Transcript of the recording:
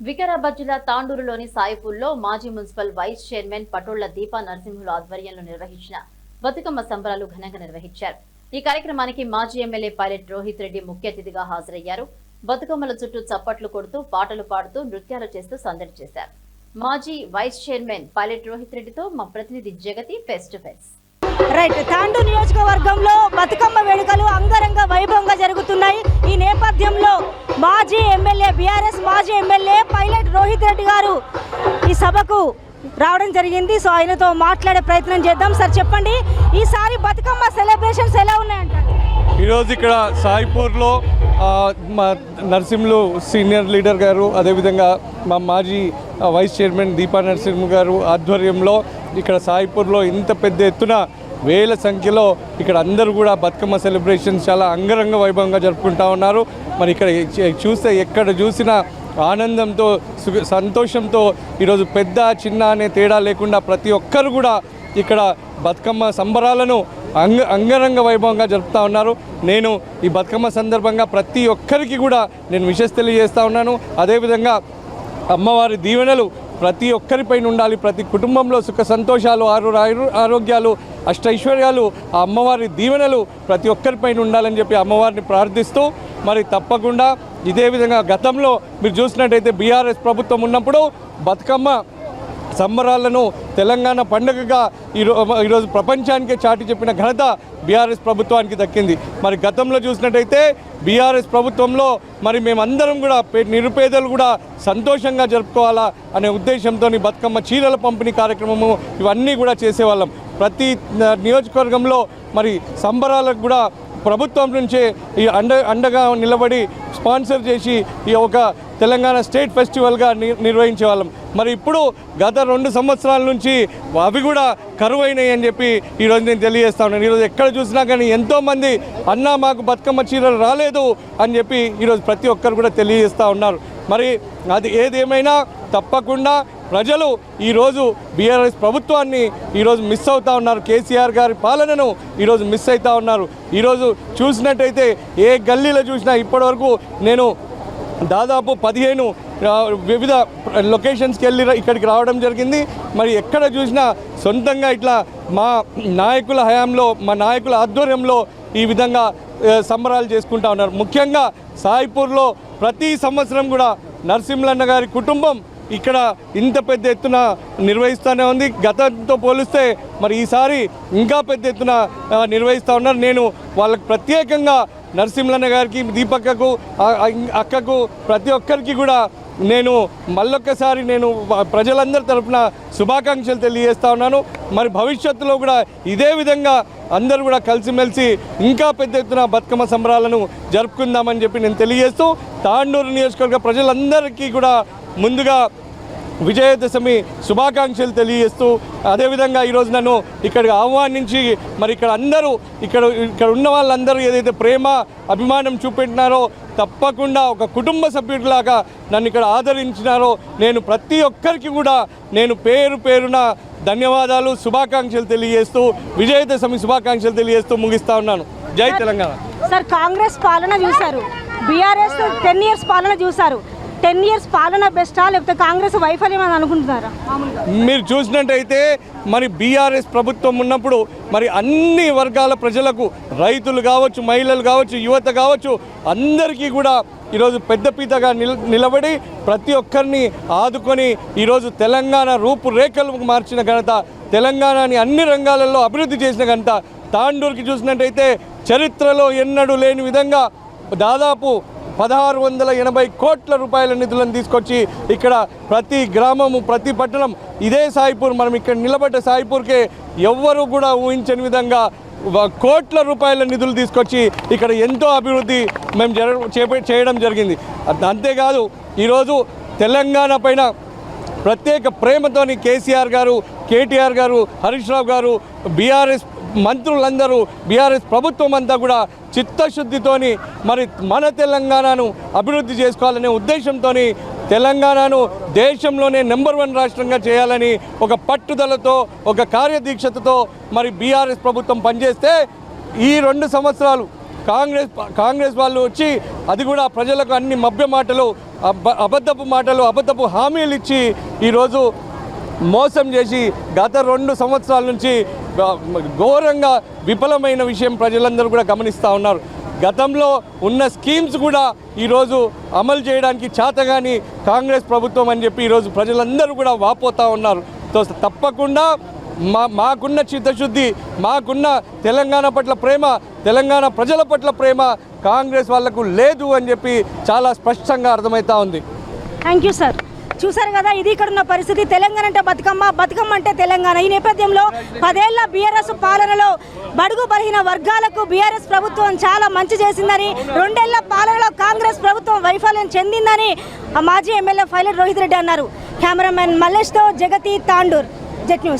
వికారాబాద్ జిల్లా తాండూరులోని సాయిపూర్లో మాజీ municipal vice chairman Patolla Deepa నరసింహుల ఆధ్వర్యంలో నిర్వహించిన బతుకమ్మ సంబరాలు ఘనంగా నిర్వహించారు. ఈ కార్యక్రమానికి మాజీ ఎమ్మెల్యే పైలట్ రోహిత్ రెడ్డి ముఖ్య అతిథిగా హాజరయ్యారు. బతుకమ్మల చుట్టూ చప్పట్లు కొడుతూ పాటలు పాడుతూ నృత్యాలు చేస్తూ సందడి చేశారు. మాజీ వైస్ చైర్మన్ పైలట్ రోహిత్ రెడ్డితో మా ప్రతినిధి జగతి ఫేస్ టు ఫేస్ రైట్ తాండూ నియోజకవర్గంలో బతుకమ్మ వేడుకలు అంగరంగ వైభవంగా జరుగుతున్నాయి. ఈ నేపథ్యంలో మాజీ ఎమ్మెల్యే బీఆర్ఎస్ మాజీ ఎమ్మెల్యే పైలట్ రోహిత్ రెడ్డి గారు ఈ సభకు రావడం జరిగింది. సో ఆయనతో మాట్లాడే ప్రయత్నం చేద్దాం. సార్ చెప్పండి ఈసారి బతుకమ్మ సెలబ్రేషన్స్ ఎలా ఉన్నాయంట ఈరోజు ఇక్కడ సాయిపూర్లో మా నరసింహులు సీనియర్ లీడర్ గారు అదేవిధంగా మా మాజీ వైస్ చైర్మన్ దీపా నరసింహ గారు ఆధ్వర్యంలో ఇక్కడ సాయిపూర్లో ఇంత పెద్ద ఎత్తున వేల సంఖ్యలో ఇక్కడ అందరూ కూడా బతుకమ్మ సెలబ్రేషన్స్ చాలా అంగరంగ వైభవంగా జరుపుకుంటా ఉన్నారు. మరి ఇక్కడ చూస్తే ఎక్కడ చూసినా ఆనందంతో సుఖ సంతోషంతో ఈరోజు పెద్ద చిన్న అనే తేడా లేకుండా ప్రతి ఒక్కరు కూడా ఇక్కడ బతుకమ్మ సంబరాలను అంగ అంగరంగ వైభవంగా జరుపుతూ ఉన్నారు. నేను ఈ బతుకమ్మ సందర్భంగా ప్రతి ఒక్కరికి కూడా నేను విషెస్ తెలియజేస్తూ ఉన్నాను. అదేవిధంగా అమ్మవారి దీవెనలు ప్రతి ఒక్కరిపైన ఉండాలి. ప్రతి కుటుంబంలో సుఖ సంతోషాలు ఆరు ఆరోగ్యాలు అష్టైశ్వర్యాలు ఆ అమ్మవారి దీవెనలు ప్రతి ఒక్కరిపైన ఉండాలని చెప్పి అమ్మవారిని ప్రార్థిస్తూ మరి తప్పకుండా ఇదే విధంగా గతంలో మీరు చూసినట్టయితే బీఆర్ఎస్ ప్రభుత్వం ఉన్నప్పుడు బతుకమ్మ సంబరాలను తెలంగాణ పండుగగా ఈరో ఈరోజు ప్రపంచానికే చాటి చెప్పిన ఘనత బీఆర్ఎస్ ప్రభుత్వానికి దక్కింది. మరి గతంలో చూసినట్టయితే బీఆర్ఎస్ ప్రభుత్వంలో మరి మేమందరం కూడా పే- నిరుపేదలు కూడా సంతోషంగా జరుపుకోవాలా అనే ఉద్దేశంతో బతుకమ్మ చీరల పంపిణీ కార్యక్రమము ఇవన్నీ కూడా చేసేవాళ్ళం. ప్రతి నియోజకవర్గంలో మరి సంబరాలకు కూడా ప్రభుత్వం నుంచే ఈ అండ అండగా నిలబడి స్పాన్సర్ చేసి ఈ ఒక తెలంగాణ స్టేట్ ఫెస్టివల్గా ని నిర్వహించే వాళ్ళం మరి ఇప్పుడు గత రెండు సంవత్సరాల నుంచి అవి కూడా కరువైనాయి అని చెప్పి ఈరోజు నేను తెలియజేస్తా ఉన్నాను. ఈరోజు ఎక్కడ చూసినా కానీ ఎంతోమంది అన్నా మాకు బతుకమ్మ చీరలు రాలేదు అని చెప్పి ఈరోజు ప్రతి ఒక్కరు కూడా తెలియజేస్తూ ఉన్నారు. మరి అది ఏదేమైనా తప్పకుండా ప్రజలు ఈరోజు బీఆర్ఎస్ ప్రభుత్వాన్ని ఈరోజు మిస్ అవుతా ఉన్నారు. కేసీఆర్ గారి పాలనను ఈరోజు మిస్ అవుతా ఉన్నారు. ఈరోజు చూసినట్టయితే ఏ గల్లీలో చూసినా ఇప్పటివరకు నేను దాదాపు పదిహేను వివిధ లొకేషన్స్కి వెళ్ళి ఇక్కడికి రావడం జరిగింది. మరి ఎక్కడ చూసినా సొంతంగా ఇట్లా మా నాయకుల హయాంలో మా నాయకుల ఆధ్వర్యంలో ఈ విధంగా సంబరాలు చేసుకుంటా ఉన్నారు. ముఖ్యంగా సాయిపూర్లో ప్రతి సంవత్సరం కూడా నరసింహన్న గారి కుటుంబం ఇక్కడ ఇంత పెద్ద ఎత్తున నిర్వహిస్తూనే ఉంది. గతంతో పోలిస్తే మరి ఈసారి ఇంకా పెద్ద ఎత్తున నిర్వహిస్తూ ఉన్నారు. నేను వాళ్ళకి ప్రత్యేకంగా నరసింహన్న గారికి దీపక్కకు అక్కకు ప్రతి ఒక్కరికి కూడా నేను మళ్ళొక్కసారి నేను ప్రజలందరి తరపున శుభాకాంక్షలు తెలియజేస్తా ఉన్నాను. మరి భవిష్యత్తులో కూడా ఇదే విధంగా అందరూ కూడా కలిసిమెలిసి ఇంకా పెద్ద ఎత్తున బతుకమ్మ సంబరాలను జరుపుకుందామని చెప్పి నేను తెలియజేస్తూ తాండూరు నియోజకవర్గ ప్రజలందరికీ కూడా ముందుగా విజయదశమి శుభాకాంక్షలు తెలియజేస్తూ అదేవిధంగా ఈరోజు నన్ను ఇక్కడికి ఆహ్వానించి మరి ఇక్కడ అందరూ ఇక్కడ ఇక్కడ ఉన్న వాళ్ళందరూ ఏదైతే ప్రేమ అభిమానం చూపెట్టినారో తప్పకుండా ఒక కుటుంబ సభ్యుడిలాగా నన్ను ఇక్కడ ఆదరించినారో నేను ప్రతి ఒక్కరికి కూడా నేను పేరు పేరున ధన్యవాదాలు శుభాకాంక్షలు తెలియజేస్తూ విజయదశమి శుభాకాంక్షలు తెలియజేస్తూ ముగిస్తా ఉన్నాను. జై తెలంగాణ. సార్ కాంగ్రెస్ పాలన చూశారు. బీఆర్ఎస్ టెన్ ఇయర్స్ పాలన చూశారు. టెన్ ఇయర్స్ పాలన బెస్టా? లేకపోతే కాంగ్రెస్ వైఫల్యం అని అనుకుంటున్నారా? మీరు చూసినట్టయితే మరి బీఆర్ఎస్ ప్రభుత్వం ఉన్నప్పుడు మరి అన్ని వర్గాల ప్రజలకు రైతులు కావచ్చు మహిళలు కావచ్చు యువత కావచ్చు అందరికీ కూడా ఈరోజు పెద్దపీతగా నిల నిలబడి ప్రతి ఒక్కరిని ఆదుకొని ఈరోజు తెలంగాణ రూపురేఖలకు మార్చిన ఘనత తెలంగాణని అన్ని రంగాలలో అభివృద్ధి చేసిన ఘనత. తాండూరుకి చూసినట్టయితే చరిత్రలో ఎన్నడూ లేని విధంగా దాదాపు పదహారు వందల ఎనభై కోట్ల రూపాయల నిధులను తీసుకొచ్చి ఇక్కడ ప్రతి గ్రామము ప్రతి పట్టణం ఇదే సాయిపూర్ మనం ఇక్కడ నిలబడ్డ సాయిపూర్కే ఎవ్వరూ కూడా ఊహించని విధంగా కోట్ల రూపాయల నిధులు తీసుకొచ్చి ఇక్కడ ఎంతో అభివృద్ధి మేము జర చేయడం జరిగింది. అంతేకాదు ఈరోజు తెలంగాణ పైన ప్రత్యేక ప్రేమతోని కేసీఆర్ గారు కేటీఆర్ గారు హరీష్ రావు గారు బీఆర్ఎస్ మంత్రులందరూ బీఆర్ఎస్ ప్రభుత్వం అంతా కూడా చిత్తశుద్ధితోని మరి మన తెలంగాణను అభివృద్ధి చేసుకోవాలనే ఉద్దేశంతో తెలంగాణను దేశంలోనే నెంబర్ వన్ రాష్ట్రంగా చేయాలని ఒక పట్టుదలతో ఒక కార్యదీక్షతతో మరి బీఆర్ఎస్ ప్రభుత్వం పనిచేస్తే ఈ రెండు సంవత్సరాలు కాంగ్రెస్ కాంగ్రెస్ వాళ్ళు వచ్చి అది కూడా ప్రజలకు అన్ని మభ్య మాటలు అబద్ధపు మాటలు అబద్ధపు హామీలు ఇచ్చి ఈరోజు మోసం చేసి గత రెండు సంవత్సరాల నుంచి ఘోరంగా విఫలమైన విషయం ప్రజలందరూ కూడా గమనిస్తూ ఉన్నారు. గతంలో ఉన్న స్కీమ్స్ కూడా ఈరోజు అమలు చేయడానికి చేతగాని కాంగ్రెస్ ప్రభుత్వం అని చెప్పి ఈరోజు ప్రజలందరూ కూడా వాపోతూ ఉన్నారు. తప్పకుండా మా మాకున్న చిత్తశుద్ధి మాకున్న తెలంగాణ పట్ల ప్రేమ తెలంగాణ ప్రజల పట్ల ప్రేమ కాంగ్రెస్ వాళ్ళకు లేదు అని చెప్పి చాలా స్పష్టంగా అర్థమవుతా ఉంది. Thank you sir. చూసారు కదా ఇది ఇక్కడ ఉన్న పరిస్థితి. తెలంగాణ అంటే బతుకమ్మ బతుకమ్మ అంటే తెలంగాణ. ఈ నేపథ్యంలో పదేళ్ళ బీఆర్ఎస్ పాలనలో బడుగు బలహీన వర్గాలకు బీఆర్ఎస్ ప్రభుత్వం చాలా మంచి చేసిందని రెండేళ్ళ పాలనలో కాంగ్రెస్ ప్రభుత్వం వైఫల్యం చెందిందని ఆ మాజీ ఎమ్మెల్యే ఫైలట్ రోహిత్ రెడ్డి అన్నారు. కెమెరామెన్ మల్లేష్తో జగతి తాండూర్ జెట్ న్యూస్.